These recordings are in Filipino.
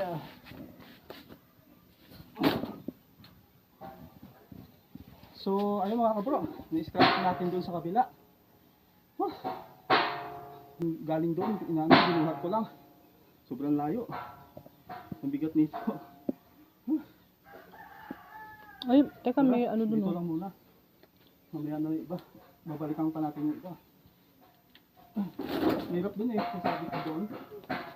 Yeah. So, ayun mga kabro, na-scratch natin doon sa kabila. Wah! Galing doon, inano, binuhat ko lang. Sobrang layo. Ang bigat nito. Ay, teka, may ano dun. Dito oh. lang muna. Mamaya na yung iba. Babalikan pa natin yung iba. Mahirap dun eh. Sasabi ko doon. Dito lang.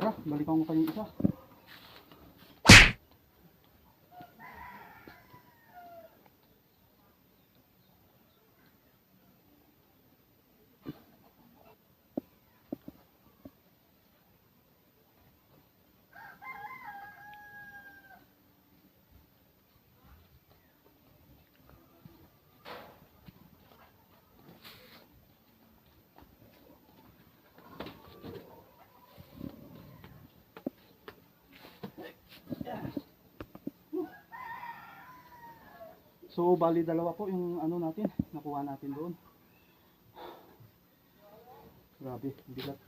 Tara, balikan ko pa yung isa. So, bali dalawa po yung ano natin, nakuha natin doon. Grabe, bigat.